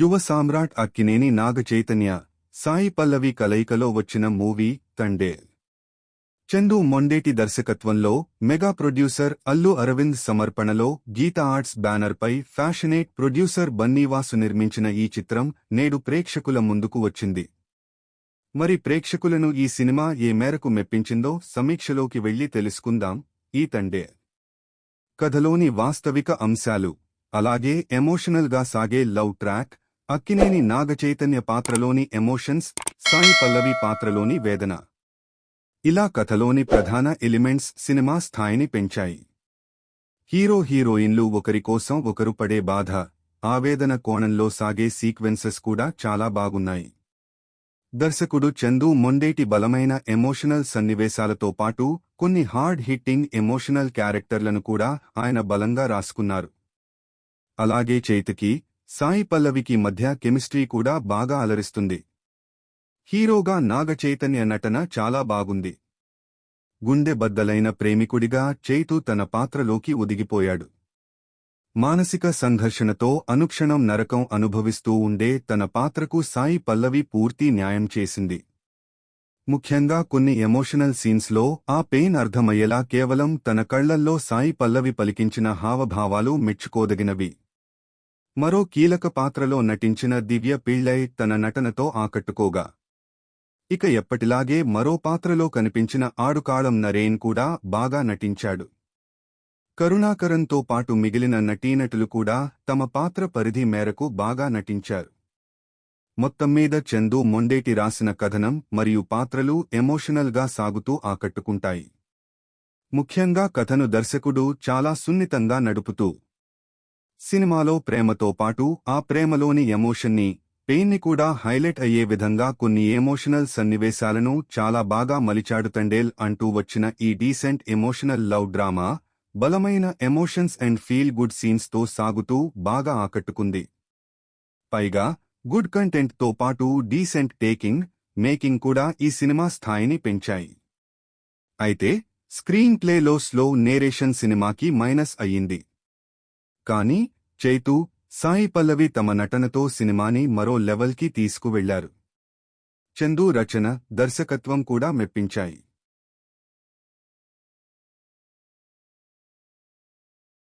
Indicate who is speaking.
Speaker 1: యువ సామ్రాట్ అక్కినేని నాగ చైతన్య సాయి పల్లవి కలయికలో వచ్చిన మూవీ తండే. చందు మొండేటి దర్శకత్వంలో మెగా ప్రొడ్యూసర్ అల్లు అరవింద్ సమర్పణలో గీత ఆర్ట్స్ బ్యానర్పై ఫ్యాషనేట్ ప్రొడ్యూసర్ బన్నీవాసు నిర్మించిన ఈ చిత్రం నేడు ప్రేక్షకుల ముందుకు వచ్చింది. మరి ప్రేక్షకులను ఈ సినిమా ఏ మేరకు మెప్పించిందో సమీక్షలోకి వెళ్ళి తెలుసుకుందాం ఈ తండే. కథలోని వాస్తవిక అంశాలు. అలాగే ఎమోషనల్గా సాగే లవ్ ట్రాక్ అక్కినేని నాగచైతన్య పాత్రలోని ఎమోషన్స్ సాయి పల్లవి పాత్రలోని వేదన. ఇలా కథలోని ప్రధాన ఎలిమెంట్స్ సినిమా స్థాయిని పెంచాయి. హీరో హీరోయిన్లు ఒకరి కోసం ఒకరు పడే బాధ ఆవేదన కోణంలో సాగే సీక్వెన్సెస్ కూడా చాలా బాగున్నాయి. దర్శకుడు చందు మొండేటి బలమైన ఎమోషనల్ సన్నివేశాలతో పాటు కొన్ని హార్డ్ హిట్టింగ్ ఎమోషనల్ క్యారెక్టర్లను కూడా ఆయన బలంగా రాసుకున్నారు. అలాగే చైతకి సాయి పల్లవికి మధ్య కెమిస్ట్రీ కూడా బాగా అలరిస్తుంది. హీరోగా నాగ చైతన్య నటన చాలా బాగుంది. గుండె బద్దలైన ప్రేమికుడిగా చైతు తన పాత్రలోకి ఒదిగిపోయాడు. మానసిక సంఘర్షణతో అనుక్షణం నరకం అనుభవిస్తూ ఉండే తన పాత్రకు సాయి పల్లవి పూర్తి న్యాయం చేసింది. ముఖ్యంగా కొన్ని ఎమోషనల్ సీన్స్లో ఆ పెయిన్ అర్థమయ్యేలా కేవలం తన కళ్ళల్లో సాయి పల్లవి పలికించిన హావభావాలు మెచ్చుకోదగినవి. మరో కీలక పాత్రలో నటించిన దివ్య పిళ్ళై తన నటనతో ఆకట్టుకోగా. ఇక ఎప్పటిలాగే మరో పాత్రలో కనిపించిన ఆడుకాళం నరేన్ కూడా బాగా నటించాడు. కరుణాకరంతో పాటు మిగిలిన నటీనటులు కూడా తమ పాత్ర పరిధి మేరకు బాగా నటించారు. మొత్తం మీద చందు మొండేటి రాసిన కథనం మరియు పాత్రలు ఎమోషనల్గా సాగుతూ ఆకట్టుకుంటాయి. ముఖ్యంగా కథను దర్శకుడు చాలా సున్నితంగా నడుపుతూ సినిమాలో ప్రేమతో పాటు ఆ ప్రేమలోని ఎమోషన్ని పెయిన్ని కూడా హైలైట్ అయ్యే విధంగా కొన్ని ఎమోషనల్ సన్నివేశాలను చాలా బాగా మలిచాడు తండేల్ అంటూ వచ్చిన ఈ డీసెంట్ ఎమోషనల్ లవ్ డ్రామా బలమైన ఎమోషన్స్ అండ్ ఫీల్ గుడ్ సీన్స్తో సాగుతూ బాగా ఆకట్టుకుంది. పైగా గుడ్ కంటెంట్తో పాటు డీసెంట్ టేకింగ్ మేకింగ్ కూడా ఈ సినిమా స్థాయిని పెంచాయి. అయితే స్క్రీన్ ప్లేలో స్లో నేరేషన్ సినిమాకి మైనస్ అయ్యింది. కానీ చైతు సాయి పల్లవి తమ నటనతో సినిమాని మరో లెవెల్కి తీసుకువెళ్ళారు. చందు రచన దర్శకత్వం కూడా మెప్పించాయి.